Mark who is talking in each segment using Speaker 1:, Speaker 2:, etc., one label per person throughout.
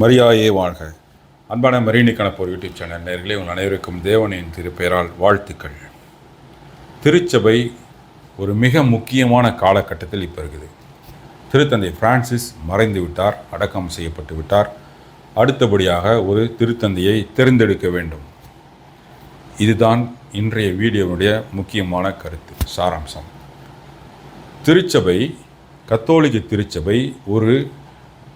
Speaker 1: மரியாயே வாழ்க. அன்பான மரீனி கணப்போர் யூடியூப் சேனல் நேர்களே உங்கள் அனைவருக்கும் தேவனின் திருப்பெயரால் வாழ்த்துக்கள். திருச்சபை ஒரு மிக முக்கியமான காலகட்டத்தில் இப்போ இருக்குது. திருத்தந்தை பிரான்சிஸ் மறைந்து விட்டார் அடக்கம் செய்யப்பட்டு விட்டார். அடுத்தபடியாக ஒரு திருத்தந்தையை தேர்ந்தெடுக்க வேண்டும். இதுதான் இன்றைய வீடியோனுடைய முக்கியமான கருத்து சாராம்சம். திருச்சபை கத்தோலிக்க திருச்சபை ஒரு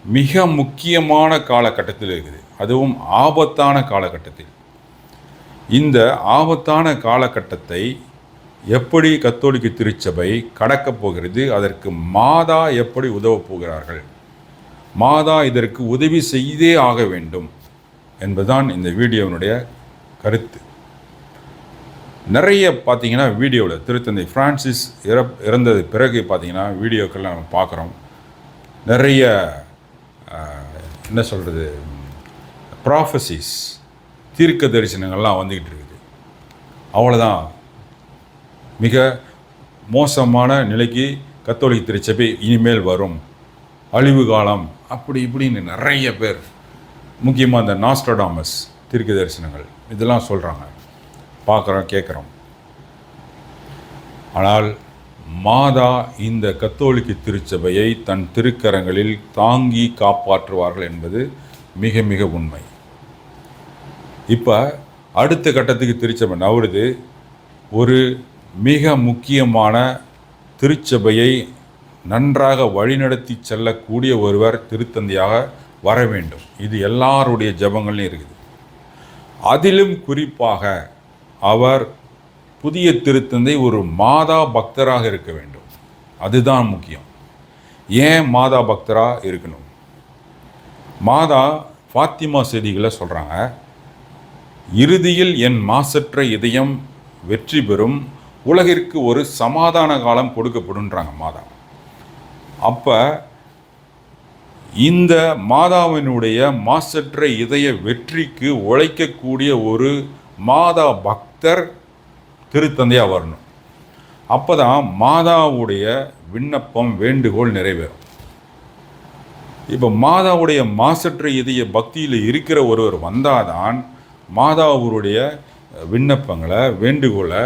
Speaker 1: மிக முக்கியமான காலகட்டத்தில் இருக்குது. அதுவும் ஆபத்தான காலகட்டத்தில். இந்த ஆபத்தான காலகட்டத்தை எப்படி கத்தோலிக்க திருச்சபை கடக்கப் போகிறது அதற்கு மாதா எப்படி உதவப் போகிறார்கள் மாதா இதற்கு உதவி செய்தே ஆக வேண்டும் என்பதுதான் இந்த வீடியோவினுடைய கருத்து. நிறைய பார்த்தீங்கன்னா வீடியோவில் திருத்தந்தை ஃப்ரான்சிஸ் இறப் இறந்தது பிறகு பார்த்தீங்கன்னா வீடியோக்கள் நம்ம பார்க்குறோம். நிறைய என்ன சொல்கிறது ப்ராஃபசிஸ் தீர்க்க தரிசனங்கள்லாம் வந்துக்கிட்டு இருக்குது. அவ்வளோதான் மிக மோசமான நிலைக்கு கத்தோலிக்க திருச்சபை இனிமேல் வரும். அழிவு காலம் அப்படி இப்படின்னு நிறைய பேர். முக்கியமாக இந்த நாஸ்ட்ரடாமஸ் தீர்க்க தரிசனங்கள் இதெல்லாம் சொல்கிறாங்க பார்க்குறோம் கேட்குறோம். ஆனால் மாதா இந்த கத்தோலிக்க திருச்சபையை தன் திருக்கரங்களில் தாங்கி காப்பாற்றுவார்கள் என்பது மிக மிக உண்மை. இப்போ அடுத்த கட்டத்துக்கு திருச்சபை நவருது ஒரு மிக முக்கியமான திருச்சபையை நன்றாக வழிநடத்தி செல்லக்கூடிய ஒருவர் திருத்தந்தையாக வர வேண்டும். இது எல்லாருடைய ஜபங்கள்லையும் இருக்குது. அதிலும் குறிப்பாக அவர் புதிய திருத்தந்தை ஒரு மாதா பக்தராக இருக்க வேண்டும். அதுதான் முக்கியம். ஏன் மாதா பக்தராக இருக்கணும்? மாதா ஃபாத்திமா செய்திகளை சொல்கிறாங்க இறுதியில் என் மாசற்ற இதயம் வெற்றி பெறும் உலகிற்கு ஒரு சமாதான காலம் கொடுக்கப்படுன்றாங்க மாதா. அப்போ இந்த மாதாவினுடைய மாசற்ற இதய வெற்றிக்கு உழைக்கக்கூடிய ஒரு மாதா பக்தர் திருத்தந்தையாக வரணும். அப்போ தான் மாதாவுடைய விண்ணப்பம் வேண்டுகோள் நிறைவேறும். இப்போ மாதாவுடைய மாசற்ற இதய பக்தியில் இருக்கிற ஒருவர் வந்தாதான் மாதாவுடைய விண்ணப்பங்களை வேண்டுகோளை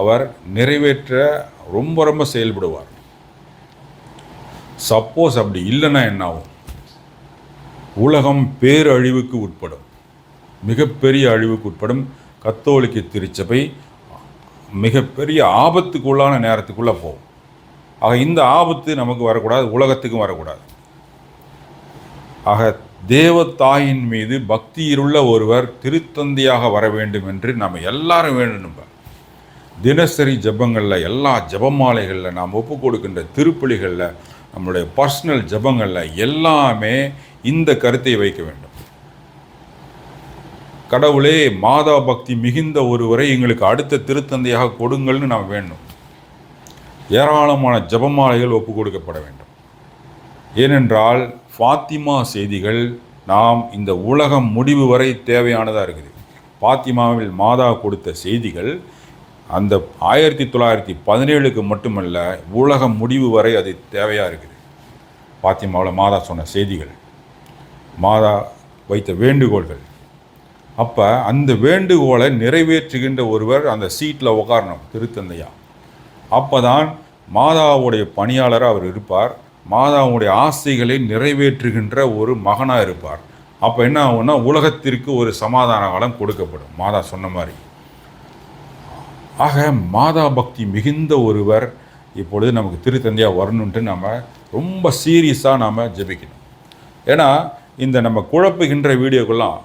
Speaker 1: அவர் நிறைவேற்ற ரொம்ப ரொம்ப செயல்படுவார். சப்போஸ் அப்படி இல்லைன்னா என்ன ஆகும் உலகம் பேரழிவுக்கு உட்படும். மிகப்பெரிய அழிவுக்கு உட்படும். கத்தோலிக்க திருச்சபை மிகப்பெரிய ஆபத்துக்குள்ளான நேரத்துக்குள்ளே போகும். ஆக இந்த ஆபத்து நமக்கு வரக்கூடாது உலகத்துக்கும் வரக்கூடாது. ஆக தேவத்தாயின் மீது பக்தியிலுள்ள ஒருவர் திருத்தந்தையாக வர வேண்டும் என்று நாம் எல்லாரும் வேண்டும் தினசரி ஜெபங்களில் எல்லா ஜபமாலைகளில் நாம் ஒப்பு கொடுக்கின்ற திருப்பலிகளில் நம்மளுடைய பர்சனல் ஜெபங்களில் எல்லாமே இந்த கருத்தை வைக்க வேண்டும். கடவுளே மாதா பக்தி மிகுந்த ஒருவரை எங்களுக்கு அடுத்த திருத்தந்தையாக கொடுங்கள்னு நாம் வேண்டும் ஏராளமான ஜெபமாலைகள் ஒப்பு கொடுக்கப்பட வேண்டும். ஏனென்றால் ஃபாத்திமா செய்திகள் நாம் இந்த உலகம் முடிவு வரை தேவையானதாக இருக்குது. ஃபாத்திமாவில் மாதா கொடுத்த செய்திகள் அந்த ஆயிரத்தி தொள்ளாயிரத்தி பதினேழுக்கு மட்டுமல்ல உலகம் முடிவு வரை அது தேவையாக இருக்குது. ஃபாத்திமாவில் மாதா சொன்ன செய்திகள் மாதா வைத்த வேண்டுகோள்கள் அப்போ அந்த வேண்டுகோளை நிறைவேற்றுகின்ற ஒருவர் அந்த சீட்டில் உட்காரணும் திருத்தந்தையா. அப்போ தான் மாதாவுடைய பணியாளராக அவர் இருப்பார். மாதாவுடைய ஆசைகளை நிறைவேற்றுகின்ற ஒரு மகனாக இருப்பார். அப்போ என்ன ஆகும்னா உலகத்திற்கு ஒரு சமாதான காலம் கொடுக்கப்படும். மாதா சொன்ன மாதிரி. ஆக மாதா பக்தி மிகுந்த ஒருவர் இப்பொழுது நமக்கு திருத்தந்தையாக வரணுன்ட்டு நம்ம ரொம்ப சீரியஸாக நாம் ஜெபிக்கணும். ஏன்னா இந்த நம்ம குழப்புகின்ற வீடியோக்கெல்லாம்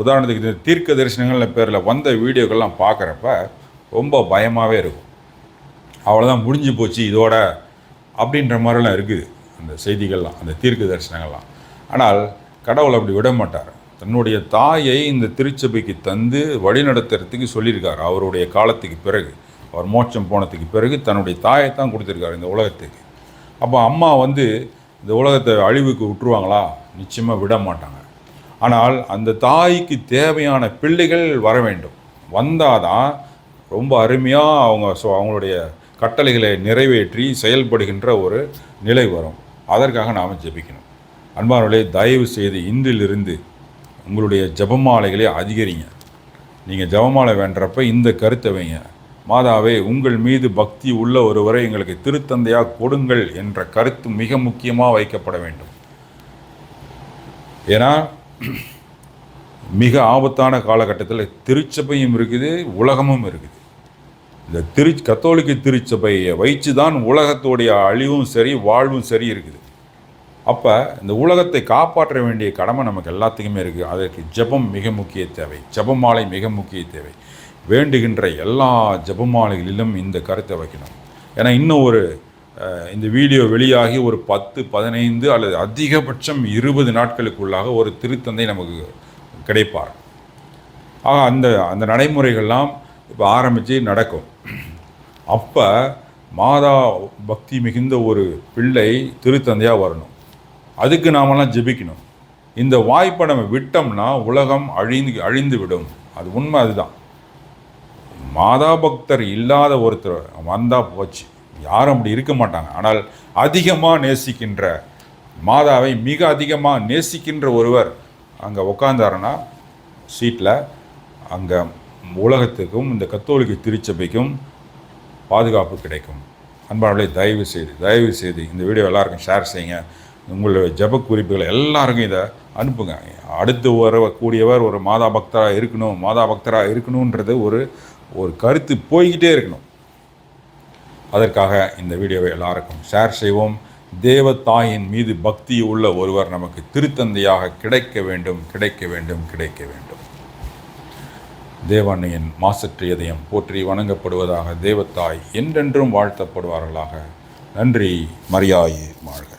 Speaker 1: உதாரணத்துக்கு இந்த தீர்க்க தரிசனங்கள் பேரில் வந்த வீடியோக்கள்லாம் பார்க்குறப்ப ரொம்ப பயமாகவே இருக்கும். அவ்வளோதான் முடிஞ்சு போச்சு இதோட அப்படின்ற மாதிரிலாம் இருக்குது அந்த செய்திகள்லாம் அந்த தீர்க்க தரிசனங்கள்லாம் ஆனால் கடவுள் அப்படி விட மாட்டார். தன்னுடைய தாயை இந்த திருச்சபைக்கு தந்து வழிநடத்துறதுக்கு சொல்லியிருக்கார். அவருடைய காலத்துக்கு பிறகு அவர் மோட்சம் போனதுக்கு பிறகு தன்னுடைய தாயை தான் கொடுத்துருக்காரு இந்த உலகத்துக்கு. அப்போ அம்மா வந்து இந்த உலகத்தை அழிவுக்கு விட்டுருவாங்களா? நிச்சயமாக விட மாட்டாங்க. ஆனால் அந்த தாய்க்கு தேவையான பிள்ளைகள் வர வேண்டும். வந்தால் தான் ரொம்ப அருமையாக அவங்க ஸோ அவங்களுடைய கட்டளைகளை நிறைவேற்றி செயல்படுகின்ற ஒரு நிலை வரும். அதற்காக நாம் ஜெபிக்கணும். அன்பானவர்களே தயவு செய்து இன்றிலிருந்து உங்களுடைய ஜெபமாலைகளை அதிகரிங்க. நீங்கள் ஜெபமாலை வேண்டுறப்ப இந்த கருத்தை வைங்க. மாதாவே உங்கள் மீது பக்தி உள்ள ஒருவரை எங்களுக்கு திருத்தந்தையாக கொடுங்கள் என்ற கருத்து மிக முக்கியமாக வைக்கப்பட வேண்டும். ஏன்னா மிக ஆபத்தான காலகட்டத்தில் திருச்சபையும் இருக்குது உலகமும் இருக்குது. இந்த திரு கத்தோலிக்க திருச்சபையை வைத்து தான் உலகத்துடைய அழிவும் சரி வாழ்வும் சரி இருக்குது. அப்போ இந்த உலகத்தை காப்பாற்ற வேண்டிய கடமை நமக்கு எல்லாத்துக்குமே இருக்குது. அதற்கு ஜெபம் மிக முக்கிய தேவை. ஜபமாலை மிக முக்கிய தேவை. வேண்டுகின்ற எல்லா ஜபமாலைகளிலும் இந்த கருத்தை வைக்கணும். ஏன்னா இன்னும் ஒரு இந்த வீடியோ வெளியாகி ஒரு பத்து பதினைந்து அல்லது அதிகபட்சம் இருபது நாட்களுக்குள்ளாக ஒரு திருத்தந்தை நமக்கு கிடைப்பார். ஆக அந்த அந்த நடைமுறைகள்லாம் இப்போ ஆரம்பித்து நடக்கும். அப்போ மாதா பக்தி மிகுந்த ஒரு பிள்ளை திருத்தந்தையாக வரணும். அதுக்கு நாமெல்லாம் ஜெபிக்கணும். இந்த வாய்ப்பை நம்ம விட்டோம்னா உலகம் அழிந்து அழிந்து விடும். அது உண்மை அதுதான். மாதா பக்தர் இல்லாத ஒருத்தர் வந்தால் போச்சு. யாரும் அப்படி இருக்க மாட்டாங்க. ஆனால் அதிகமாக நேசிக்கின்ற மாதாவை மிக அதிகமாக நேசிக்கின்ற ஒருவர் அங்கே உட்காந்தாருன்னா சீட்டில் அங்கே உலகத்துக்கும் இந்த கத்தோலிக்க திருச்சபைக்கும் பாதுகாப்பு கிடைக்கும். அன்பாளர்களே தயவு செய்து தயவு செய்து இந்த வீடியோ எல்லாருக்கும் ஷேர் செய்யுங்க. உங்களுடைய ஜப குறிப்புகளை எல்லாருக்கும் இதை அனுப்புங்க. அடுத்து வரக்கூடியவர் ஒரு மாதா பக்தராக இருக்கணும் மாதா பக்தராக இருக்கணுன்றது ஒரு ஒரு கருத்து போய்கிட்டே இருக்கணும். அதற்காக இந்த வீடியோவை எல்லாருக்கும் ஷேர் செய்வோம். தேவத்தாயின் மீது பக்தி உள்ள ஒருவர் நமக்கு திருத்தந்தையாக கிடைக்க வேண்டும் கிடைக்க வேண்டும் கிடைக்க வேண்டும். தேவண்ணையின் மாசற்று இதயம் போற்றி வணங்கப்படுவதாக தேவத்தாய் என்றென்றும் வாழ்த்தப்படுவார்களாக. நன்றி மரியாயே வாழ்க.